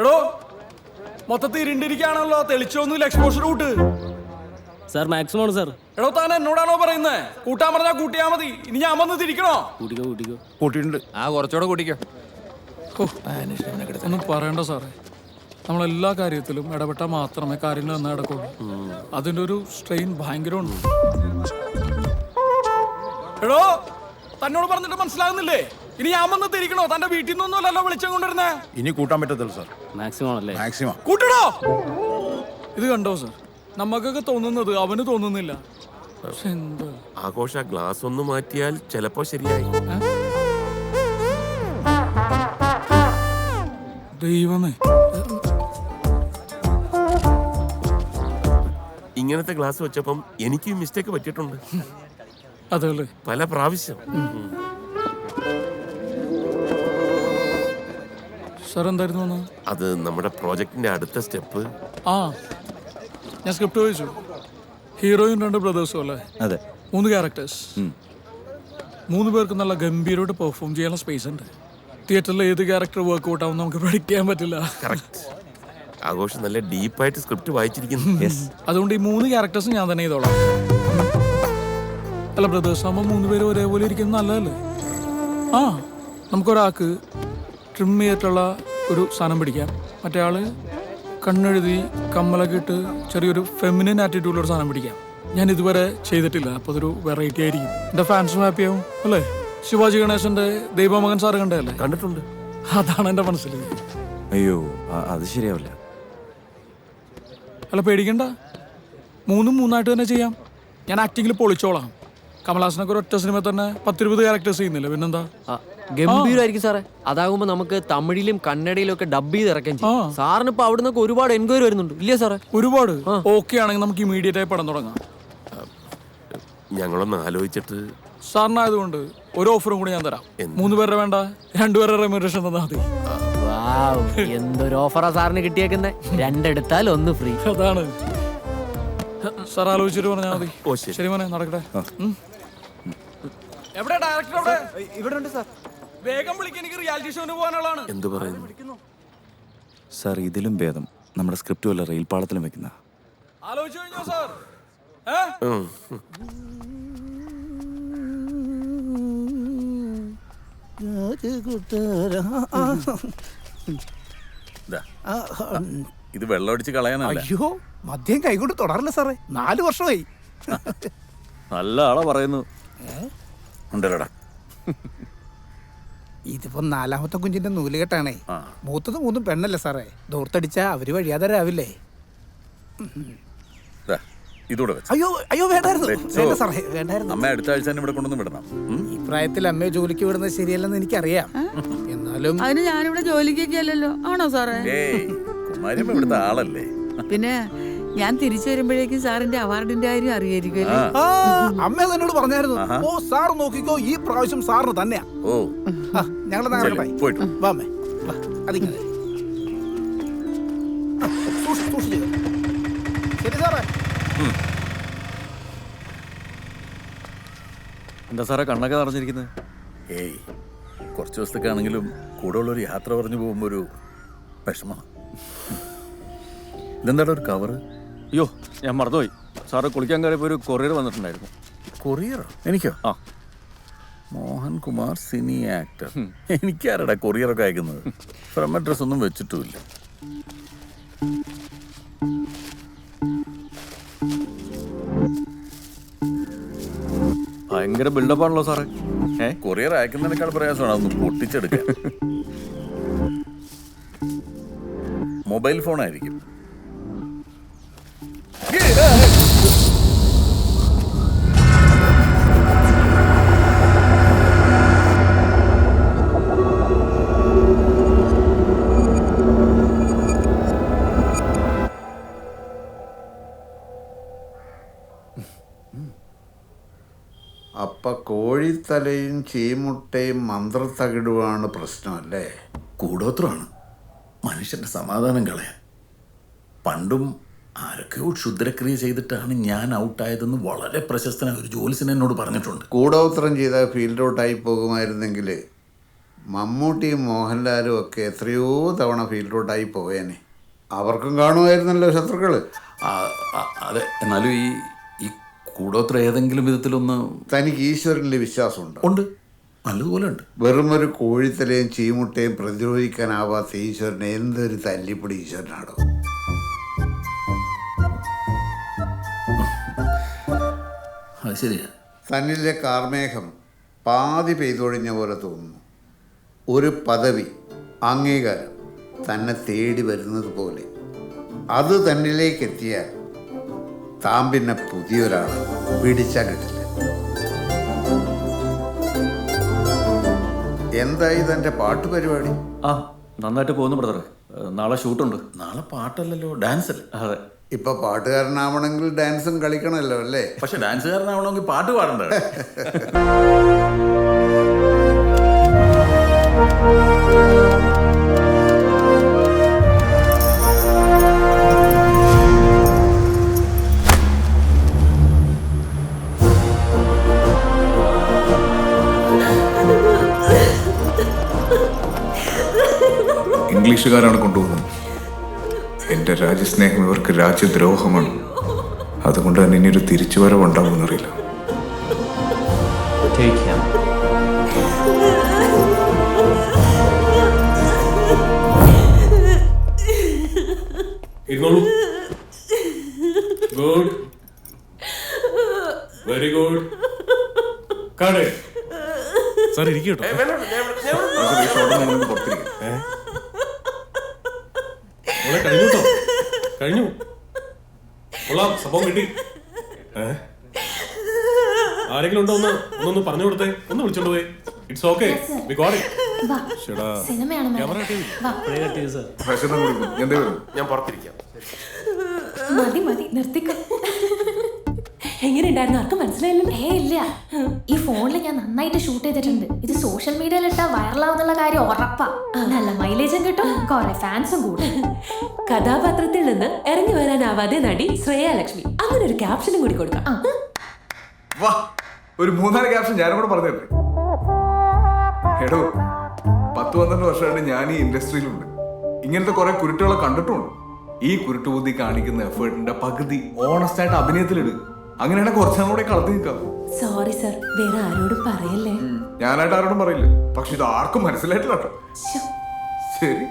എടോ മൊത്തത്തിൽ ഇരുണ്ടിരിക്കുകയാണല്ലോ. തെളിച്ചൊന്നുമില്ല എക്സ്പോഷർ കൂട്ട്. സാർ മാക്സിമം ആണ് സാർ. എടോ താൻ എന്നോടാണോ പറയുന്നത് കൂട്ടാൻ പറഞ്ഞാൽ കൂട്ടിയാ മതി. ഇനി ഞാൻ വന്ന് തിരിക്കണോ? കൂട്ടിക്കോ കൂട്ടിക്കോ. കൂട്ടിയിട്ടുണ്ട്. ആ കുറച്ചുകൂടെ കൂട്ടിക്കോ. ഒന്നും പറയണ്ട സാറേ. നമ്മളെല്ലാ കാര്യത്തിലും ഇടപെട്ടാൽ മാത്രമേ കാര്യങ്ങൾ നന്നായി നടക്കുള്ളൂ. അതിന്റെ ഒരു സ്ട്രെയിൻ ഭയങ്കരമുണ്ട്. എടോ തന്നോട് പറഞ്ഞിട്ട് മനസ്സിലാകുന്നില്ലേ? ഇനി ഞാൻ വന്ന് തിരിക്കണോ? തന്റെ വീട്ടിൽ നിന്നൊന്നുമല്ലല്ലോ വിളിച്ചും കൊണ്ടിരുന്നേ ഇനി കൂട്ടാൻ പറ്റത്തില്ല സാർ മാക്സിമം അല്ലേ? മാക്സിമം കൂട്ടണോ ഇത് കണ്ടോ സാർ നമുക്കൊക്കെ തോന്നുന്നത് അവന് തോന്നുന്നില്ല. പക്ഷെ എന്താ? ആഘോഷ ഗ്ലാസ് ഒന്ന് മാറ്റിയാൽ ചിലപ്പോ ശരിയായി. ദൈവമേ. ഇങ്ങനത്തെ ഗ്ലാസ് വെച്ചപ്പം എനിക്കും മിസ്റ്റേക്ക് പറ്റിയിട്ടുണ്ട്. അതല്ലേ പല പ്രാവശ്യം. സാർ എന്തായിരുന്നു അത് നമ്മുടെ പ്രോജക്റ്റിന്റെ അടുത്ത സ്റ്റെപ്പ്. ആ ഞാൻ സ്ക്രിപ്റ്റ് വായിച്ചു ഹീറോയും രണ്ട് ബ്രദേഴ്സും അല്ലേ? അതെ. മൂന്ന് ക്യാരക്ടേഴ്സ്. മൂന്ന് പേർക്ക് നല്ല ഗംഭീരമായിട്ട് പെർഫോം ചെയ്യാനുള്ള സ്പേസ് ഉണ്ട്. തിയേറ്ററിൽ ഏത് ക്യാരക്ടർ വർക്ക്ഔട്ട് ആവും നമുക്ക് പ്രഡിക്റ്റ് ചെയ്യാൻ പറ്റില്ല. കറക്റ്റ് ആഘോഷം നല്ല ഡീപ്പായിട്ട് സ്ക്രിപ്റ്റ് വായിച്ചിരിക്കുന്നു. അതുകൊണ്ട് ഈ മൂന്ന് ക്യാരക്ടേഴ്സും ഞാൻ തന്നെ ചെയ്തോളാം. അല്ല ബ്രദേഴ്സ് ആകുമ്പോൾ മൂന്ന് പേര് ഒരേപോലെ ഇരിക്കുന്നത് നല്ലതല്ലേ? ആ നമുക്കൊരാൾക്ക് ട്രിം ചെയ്തിട്ടുള്ള ഒരു സാധനം പിടിക്കാം. മറ്റേ ആൾ കണ്ണെഴുതി കമ്മലൊക്കെ ഇട്ട് ചെറിയൊരു ഫെമിനിൻ ആറ്റിറ്റ്യൂഡിലൊരു സാധനം പിടിക്കാം. ഞാൻ ഇതുവരെ ചെയ്തിട്ടില്ല അപ്പോൾ അതൊരു വെറൈറ്റി ആയിരിക്കും. എന്റെ ഫാൻസും ഹാപ്പി ആവും അല്ലേ? ശിവാജി ഗണേശന്റെ ദൈവമകൻ സാറ് കണ്ടതല്ലേ? കണ്ടിട്ടുണ്ട്. അതാണ് എന്റെ മനസ്സിൽ അയ്യോ അത് ശരിയാവില്ല. അല്ല പേടിക്കണ്ട. മൂന്നും മൂന്നായിട്ട് തന്നെ ചെയ്യാം. ഞാൻ ആക്ടിങ്ങിൽ പൊളിച്ചോളാം. കമലഹാസനൊക്കെ ഒരൊറ്റ ഒറ്റ സിനിമ തന്നെ പത്തിരുപത് ക്യാരക്ടേഴ്സ് ചെയ്യുന്നില്ല? പിന്നെന്താ? ആ, ഗംഭീരമായിരിക്കും സാറേ. അതാകുമ്പോ നമുക്ക് തമിഴിലും കന്നഡയിലും ഒക്കെ ഡബ് ചെയ്ത് ഇറക്കാൻ ചെയ്യും. സാറിന് ഇപ്പൊ അവിടെ നിന്നൊക്കെ ഒരുപാട് എൻക്വയറി വരുന്നുണ്ട്. ഇല്ലേ സാറേ? ഒരുപാട്? ഓക്കെ ആണെങ്കിൽ നമുക്ക് ഇമീഡിയറ്റ് ആയി പടം തുടങ്ങാം. ഞങ്ങളൊന്ന് ആലോചിച്ചിട്ട് സാറിനായതുകൊണ്ട് ഒരു ഓഫറും കൂടി ഞാൻ തരാം. മൂന്ന് പേരുടെ വേണ്ട രണ്ടുപേരുടെ റെമ്യൂറേഷൻ തന്നാൽ മതി. വാവ്, എന്തൊരു ഓഫറാ സാറിന് കിട്ടിയേക്കുന്നേ? രണ്ടെടുത്താൽ ഒന്ന് ഫ്രീ അതാണ്. സാർ ആലോചിച്ചിട്ട് പറഞ്ഞാൽ മതി. ശരി. ശരി മോനെ നടക്കട്ടെ. ഉം. ഡയറക്ടർ ഇവിടെ ഉണ്ട് സാർ. വേഗം വിളിക്കാൻ എനിക്ക് റിയാലിറ്റി ഷോന് പോകാനുള്ളതാണ് എന്തു പറയുന്നു സാർ ഇതിലും ഭേദം. നമ്മുടെ സ്ക്രിപ്റ്റ് വല്ല റെയിൽ പാളത്തിലും വെക്കുന്ന ആലോചിച്ചു കഴിഞ്ഞോ സാർ? ഏ? ഇത്. വെള്ളമടിച്ച് കളയാനല്ല. അയ്യോ മദ്യം കൈകൊണ്ട് തുടരില്ല സാറേ. നാല് വർഷമായി. നല്ല ആളാ പറയുന്നു. ഉണ്ടല്ലോടാ. ഇതിപ്പോ നാലാമത്തെ കുഞ്ഞിന്റെ നൂലുകെട്ടാണേ മൂത്തത് മൂന്നും പെണ്ണല്ലേ സാറേ. ദൂർത്തടിച്ച അവർ വഴിയാതരാവില്ലേ ദാ, ഇതൂടെ വെച്ച്. അയ്യോ അയ്യോ വേണ്ടായിരുന്നു. വെച്ചോ. വേണ്ട സാറേ വേണ്ടായിരുന്നു. അമ്മ അടുത്ത ആഴ്ച തന്നെ ഇവിടെ കൊണ്ടുവന്ന് വിടണം. ഉം? ഈ പ്രായത്തിൽ അമ്മയെ ജോലിക്ക് വിടുന്നത് ശരിയല്ലെന്ന് എനിക്കറിയാം. എന്നാലും അതിന് ഞാനിവിടെ ജോലിക്കൊക്കെ അല്ലല്ലോ. ആണോ സാറേ? ഏയ് കുമാരിയമ്മ ഇവിടുത്തെ ആളല്ലേ. പിന്നെ ഞാൻ തിരിച്ചു വരുമ്പോഴേക്കും സാറിന്റെ അവാർഡിന്റെ കാര്യം അറിയായിരിക്കും ആ. അമ്മ അത് എന്നോട് പറഞ്ഞായിരുന്നു. ഓ സാർ നോക്കിക്കോ ഈ പ്രാവശ്യം സാറിന് തന്നെയാ. ഓ. ആ ചെല്ല്, പോയിട്ട് വാ. വാ അമ്മേ. വാ അതിങ്ങനെ. ആ, സൂക്ഷി- സൂക്ഷിച്ച്. ശരി സാറേ. എന്താ സാറേ കണ്ണൊക്കെ നിറഞ്ഞിരിക്കുന്നത് ഏയ് കുറച്ച് ദിവസത്തേക്കാണെങ്കിലും കൂടെ ഉള്ളൊരു യാത്ര പറഞ്ഞു പോകുമ്പോൾ ഒരു വിഷമമാണ് ഇതെന്താടാ ഒരു കവറ് അയ്യോ ഞാൻ മറന്നുപോയി. സാറ് കുളിക്കാൻ കയറിയപ്പോൾ ഒരു കൊറിയർ വന്നിട്ടുണ്ടായിരുന്നു. കൊറിയറോ? എനിക്കോ? ആ. Mohankumar cine actor. എനിക്കാരടാ കൊറിയറൊക്കെ അയക്കുന്നത്? ഫ്രം അഡ്രസ് ഒന്നും വെച്ചിട്ടുമില്ല. ഭയങ്കര ബിൽഡപ്പ് ആണല്ലോ സാറേ. ഏ? കൊറിയർ അയക്കുന്നതിനേക്കാൾ പ്രയാസമാണ് അതൊന്ന് പൊട്ടിച്ചെടുക്കാൻ. മൊബൈൽ ഫോൺ അപ്പ കോഴിത്തലയും ചീമുട്ടയും മന്ത്രത്തകിടുവാണ് പ്രശ്നമല്ലേ? കൂടോത്രമാണ്. മനുഷ്യന്റെ സമാധാനം കളയാൻ. പണ്ടും ആരൊക്കെയോ ക്ഷുദ്രക്രിയ ചെയ്തിട്ടാണ് ഞാൻ ഔട്ടായതെന്ന് വളരെ പ്രശസ്തനായ ഒരു ജോലിസിന് എന്നോട് പറഞ്ഞിട്ടുണ്ട്. കൂടോത്രം ചെയ്ത ഫീൽഡ് ഔട്ടായി പോകുമായിരുന്നെങ്കിൽ മമ്മൂട്ടിയും മോഹൻലാലും ഒക്കെ എത്രയോ തവണ ഫീൽഡ് ഔട്ടായി പോയേനെ. അവർക്കും കാണുമായിരുന്നല്ലോ ശത്രുക്കൾ അതെ. എന്നാലും ഈ കൂടോത്ര ഏതെങ്കിലും വിധത്തിലൊന്ന് തനിക്ക് ഈശ്വരനിൽ വിശ്വാസമുണ്ട്. ഉണ്ട്. നല്ലതുപോലെ ഉണ്ട്. വെറും ഒരു കോഴിത്തലയും ചീമുട്ടയും പ്രതിരോധിക്കാനാവാത്ത ഈശ്വരനെ എന്തൊരു തല്ലിപ്പൊടി ഈശ്വരനാണോ? അത് ശരിയാ. തന്നിലെ കാർമേഘം പാതി പെയ്തൊഴിഞ്ഞ പോലെ തോന്നുന്നു. ഒരു പദവി അംഗീകാരം തന്നെ തേടി വരുന്നത് പോലെ. അത് തന്നിലേക്ക് എത്തിയാൽ താൻ പിന്നെ പുതിയൊരാൾ പിടിച്ചാൽ കിട്ടില്ല എന്തായി തന്റെ പാട്ട് പരിപാടി? ആ നന്നായിട്ട് പോകുന്നു ബ്രദറെ നാളെ ഷൂട്ടുണ്ട്. നാളെ പാട്ടല്ലല്ലോ ഡാൻസ് അല്ലേ അതെ. ഇപ്പൊ പാട്ടുകാരനാവണമെങ്കിൽ ഡാൻസും കളിക്കണമല്ലോ അല്ലേ? പക്ഷെ ഡാൻസുകാരനാവണമെങ്കിൽ പാട്ട് പാടണ്ടേ? ഇംഗ്ലീഷുകാരാണ് കൊണ്ടുപോകുന്നത്. എന്റെ രാജ്യസ്നേഹം ഇവർക്ക് രാജ്യദ്രോഹമാണ്. അതുകൊണ്ട് തന്നെ ഇനി ഒരു തിരിച്ചുവരവ് ഉണ്ടാവുമെന്നറിയില്ല ഇരുന്നോളൂ. ഗുഡ് വെരി ഗുഡ് കാണേ സാർ ഇരിക്കട്ടോ കഴിഞ്ഞു കേട്ടോ കഴിഞ്ഞു കൊള്ളാം സംഭവം കിട്ടി ഏ? ആരെങ്കിലും ഉണ്ടോ ഒന്ന് ഒന്ന് പറഞ്ഞു കൊടുത്തേ. ഒന്ന് വിളിച്ചോണ്ട് പോയി. It's okay we got it സിനിമയാണ് എന്തേ വരും ഞാൻ പുറത്തിരിക്കാം. മതി മതി. നിർത്തിക്കോ. എങ്ങനെയുണ്ടായിരുന്നു? ആർക്കും മനസ്സിലായില്ല ഏ ഇല്ല. ഈ ഫോണിൽ ഞാൻ നന്നായിട്ട് ഷൂട്ട് ചെയ്തിട്ടുണ്ട്. ഇത് സോഷ്യൽ മീഡിയയിൽ ഇട്ടാ വൈറലാവുന്നുള്ള കാര്യം ഉറപ്പാ. നല്ല മൈലേജും കിട്ടും. കുറെ ഫാൻസും കൂടും. കഥാപാത്രത്തിൽ നിന്ന് ഇറങ്ങി വരാനാവാതെ നടി ശ്രേയ ലക്ഷ്മി. അങ്ങനെ ഒരു ക്യാപ്ഷനും കൂടി കൊടുക്കാം. വാ. ഒരു മൂന്നാൽ ക്യാപ്ഷൻ ഞാനും കൂടെ പറഞ്ഞു തരട്ടെ എടോ പത്ത് പന്ത്രണ്ട് വർഷമായിട്ട് ഞാൻ ഈ ഇൻഡസ്ട്രിയിലുണ്ട്. ഇങ്ങനത്തെ കുറെ കുരുട്ടുകളെ കണ്ടിട്ടുണ്ട്. ഈ കുരുട്ടുബുദ്ധി കാണിക്കുന്ന എഫേർട്ടിന്റെ പകുതി ഓണസ്റ്റ് ആയിട്ട് അഭിനയത്തിലിടുക അങ്ങനെയാണെങ്കിൽ കുറച്ചുനാൾ കൂടെ കളത്തി നിൽക്കാം. സോറി സർ വേറെ ആരോടും പറയല്ലേ? ഞാനായിട്ട് ആരോടും പറയില്ല. പക്ഷെ ഇത് ആർക്കും മനസ്സിലായിട്ടില്ല കേട്ടോ. ശരി.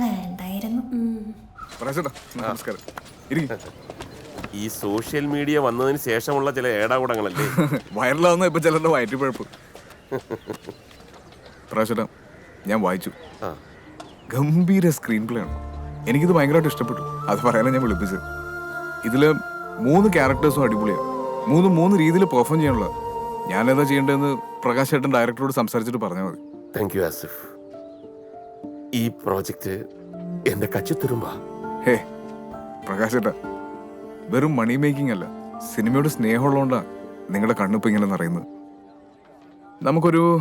വേണ്ടായിരുന്നു. നമസ്കാരം. ഇരിക്കും. ഈ സോഷ്യൽ മീഡിയ വന്നതിന് ശേഷമുള്ള ചില ഏടാകൂടങ്ങളല്ലേ? വൈറലാവുന്ന ഇപ്പൊ ചിലരുടെ വയറ്റിപ്പഴപ്പ്. പ്രാവശ്യട്ടാ ഞാൻ വായിച്ചു. ഗംഭീര സ്ക്രീൻ പ്ലേ ആണ്. എനിക്കിത് ഭയങ്കരമായിട്ട് ഇഷ്ടപ്പെട്ടു. അത് പറയാനാണ് ഞാൻ വിളിപ്പിച്ചത്. ഇതിൽ മൂന്ന് ക്യാരക്ടേഴ്സും അടിപൊളിയാണ്. മൂന്ന് മൂന്ന് രീതിയിൽ പെർഫോം ചെയ്യാനുള്ള. ഞാൻ എന്താ ചെയ്യേണ്ടതെന്ന് പ്രകാശ് ചേട്ടൻ ഡയറക്ടറോട് സംസാരിച്ചിട്ട് പറഞ്ഞാൽ മതി. താങ്ക് യു ആസിഫ് ഈ പ്രോജക്റ്റ് എന്റെ കച്ചിത്തുരുമ്പാ ഹേ പ്രകാശ് ചേട്ടാ വെറും മണി മേക്കിംഗ് അല്ല സിനിമയോട് സ്നേഹമുള്ളതുകൊണ്ടാണ് നിങ്ങളുടെ കണ്ണിപ്പോൾ ഇങ്ങനെ നിറയുന്നത്. നമുക്കൊരു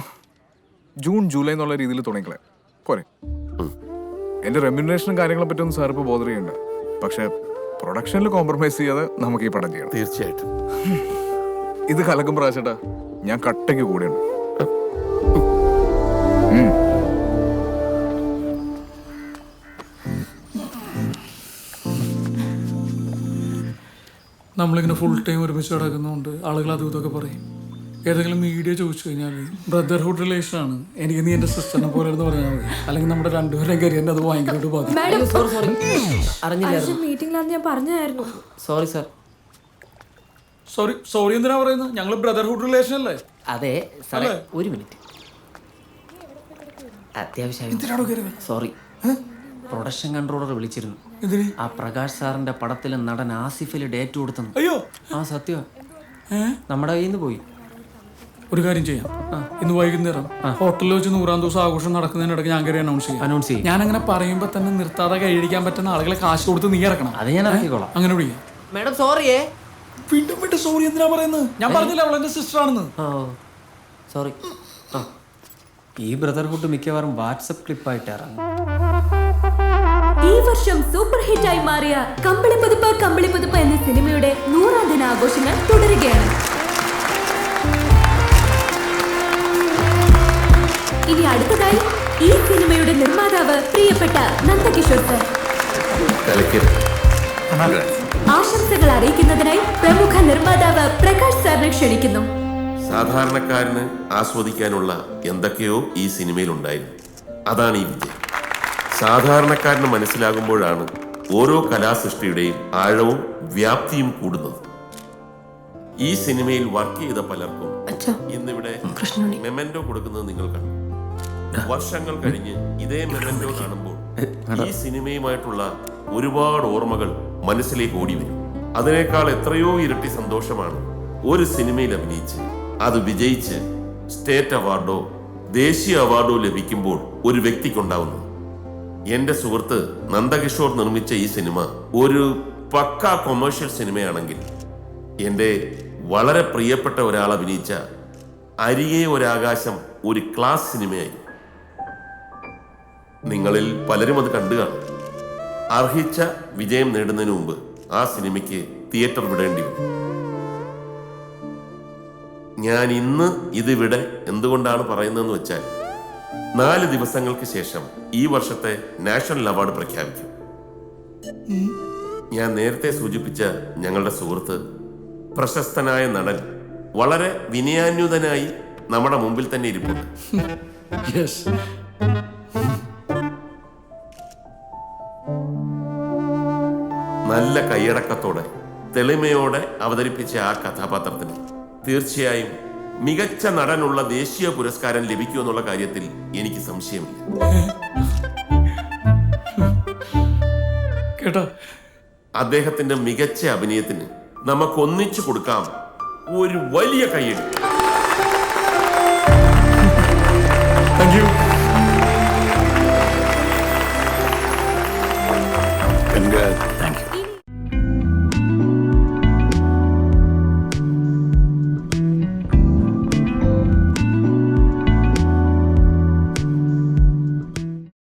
ജൂൺ ജൂലൈ എന്നുള്ള രീതിയിൽ തുടങ്ങിക്കളെ പോരെ. എന്റെ റെമ്യൂണേഷനും കാര്യങ്ങളെ പറ്റി ഒന്നും സാർ ഇപ്പോൾ ബോധർ ചെയ്യണ്ട. പക്ഷേ പ്രൊഡക്ഷനിൽ കോംപ്രമൈസ് ചെയ്യാതെ നമുക്ക് ഈ പടം ചെയ്യണം. തീർച്ചയായിട്ടും. ഇത് കലക്കും പ്രാവശ്യട്ടാ ഞാൻ കട്ടയ്ക്ക് കൂടെയാണ് നമ്മളിങ്ങനെ ഫുൾ ടൈം ഒരുമിച്ച് കിടക്കുന്നതുകൊണ്ട് ആളുകൾ അതും ഇതൊക്കെ പറയും. ഏതെങ്കിലും മീഡിയ ചോദിച്ചു കഴിഞ്ഞാൽ ബ്രദർഹുഡ് റിലേഷൻ ആണ്. എനിക്ക് നീ എന്റെ സിസ്റ്ററിനെ പോലെ എന്ന് പറഞ്ഞാൽ മതി. അല്ലെങ്കിൽ നമ്മുടെ രണ്ടുപേരുടെയും കരിയറിനെ അത് ഭയങ്കരമായിട്ട് ബാധിക്കും. സോറി സോറി അറിഞ്ഞില്ലായിരുന്നു. ഞാൻ പറഞ്ഞായിരുന്നു. സോറി സർ സോറി സോറി എന്തിനാ പറയുന്നത്? ഞങ്ങൾ ബ്രദർഹുഡ് റിലേഷൻ അല്ലേ? അതെ സാറേ ഒരു മിനിറ്റ് അത്യാവശ്യം? സോറി പ്രൊഡക്ഷൻ കൺട്രോളർ വിളിച്ചിരുന്നു. ആ പ്രകാശ് സാറിന്റെ പടത്തിൽ നടൻ ആസിഫിൽ ഡേറ്റ് കൊടുത്തു അയ്യോ! ആ സത്യം. നമ്മുടെ കയ്യിൽ നിന്ന് പോയി. ഒരു കാര്യം ചെയ്യാം. ഇന്ന് വൈകുന്നേരം ഹോട്ടലിൽ വെച്ച് നൂറാം ദിവസം ആഘോഷം നടക്കുന്നതിനിടയ്ക്ക് ഞാൻ കയറി അനൗൺസ് ചെയ്യാം. അനൗൺസ് ചെയ്യും. ഞാൻ അങ്ങനെ പറയുമ്പോൾ തന്നെ നിർത്താതെ കൈയടിക്കാൻ പറ്റുന്ന ആളുകളെ കാശ് കൊടുത്ത് നീ ഇറക്കണം. അത് ഞാൻ ഇറക്കിക്കോളാം. അങ്ങനെ വിളിക്കാം. മാഡം സോറിയേ വീണ്ടും വീണ്ടും സോറി എന്തിനാ പറയുന്നത്? ഞാൻ പറഞ്ഞില്ല അവൾ എന്റെ സിസ്റ്റർ ആണെന്ന്? ഓ സോറി ഈ ബ്രദർഹുഡ് മിക്കവാറും വാട്സപ്പ് ക്ലിപ്പായിട്ട് ഇറങ്ങും. ഈ വർഷം സൂപ്പർ ഹിറ്റായി മാറിയ കമ്പിളി പുതുപ്പ് കമ്പിളി പുതുപ്പ് എന്ന സിനിമയുടെ നൂറാം ദിനാഘോഷങ്ങൾ തുടരുകയാണ്. ഇനി അടുത്തതായി ഈ സിനിമയുടെ നിർമ്മാതാവ് പ്രിയപ്പെട്ട നന്ദകിഷോർ സർ. ആശംസകൾ അറിയിക്കുന്നതിനായി പ്രമുഖ നിർമ്മാതാവ് പ്രകാശ് സാറിനെ ക്ഷണിക്കുന്നു. സാധാരണക്കാരന് ആസ്വദിക്കാനുള്ള എന്തൊക്കെയോ ഈ സിനിമയിൽ ഉണ്ടായിരുന്നു അതാണ് ഈ വിജയം. സാധാരണക്കാരന് മനസ്സിലാകുമ്പോഴാണ് ഓരോ കലാസൃഷ്ടിയുടെയും ആഴവും വ്യാപ്തിയും കൂടുന്നത്. ഈ സിനിമയിൽ വർക്ക് ചെയ്ത പലർക്കും ഇന്നിവിടെ മെമെന്റോ കൊടുക്കുന്നത് നിങ്ങൾ കണ്ടു. വർഷങ്ങൾ കഴിഞ്ഞ് ഇതേ മെമെന്റോ കാണുമ്പോൾ ഈ സിനിമയുമായിട്ടുള്ള ഒരുപാട് ഓർമ്മകൾ മനസ്സിലേക്ക് ഓടി വരും. അതിനേക്കാൾ എത്രയോ ഇരട്ടി സന്തോഷമാണ് ഒരു സിനിമയിൽ അഭിനയിച്ച് അത് വിജയിച്ച് സ്റ്റേറ്റ് അവാർഡോ ദേശീയ അവാർഡോ ലഭിക്കുമ്പോൾ ഒരു വ്യക്തിക്കുണ്ടാവുന്നത്. എന്റെ സുഹൃത്ത് നന്ദകിഷോർ നിർമ്മിച്ച ഈ സിനിമ ഒരു പക്ക കൊമേഴ്ഷ്യൽ സിനിമയാണെങ്കിൽ എന്റെ വളരെ പ്രിയപ്പെട്ട ഒരാൾ അഭിനയിച്ച അരികെ ഒരാകാശം ഒരു ക്ലാസ് സിനിമയായി. നിങ്ങളിൽ പലരും അത് കണ്ടു കാണും. അർഹിച്ച വിജയം നേടുന്നതിന് മുമ്പ് ആ സിനിമയ്ക്ക് തിയേറ്റർ വിടേണ്ടി വന്നു. ഞാൻ ഇന്ന് ഇതിവിടെ എന്തുകൊണ്ടാണ് പറയുന്നതെന്ന് വെച്ചാൽ നാല് ദിവസങ്ങൾക്ക് ശേഷം ഈ വർഷത്തെ നാഷണൽ അവാർഡ് പ്രഖ്യാപിക്കും. ഞാൻ നേരത്തെ സൂചിപ്പിച്ച ഞങ്ങളുടെ സുഹൃത്ത് പ്രശസ്തനായ നടൻ വളരെ വിനയാന്യുതനായി നമ്മുടെ മുമ്പിൽ തന്നെ ഇരിപ്പുണ്ട്. നല്ല കൈയടക്കത്തോടെ തെളിമയോടെ അവതരിപ്പിച്ച ആ കഥാപാത്രത്തിന് തീർച്ചയായും മികച്ച നടനുള്ള ദേശീയ പുരസ്കാരം ലഭിക്കുമെന്നുള്ള കാര്യത്തിൽ എനിക്ക് സംശയമില്ല. കേട്ടോ? അദ്ദേഹത്തിന്റെ മികച്ച അഭിനയത്തിന് നമുക്ക് ഒന്നിച്ചു കൊടുക്കാം ഒരു വലിയ കയ്യടി. എന്റെ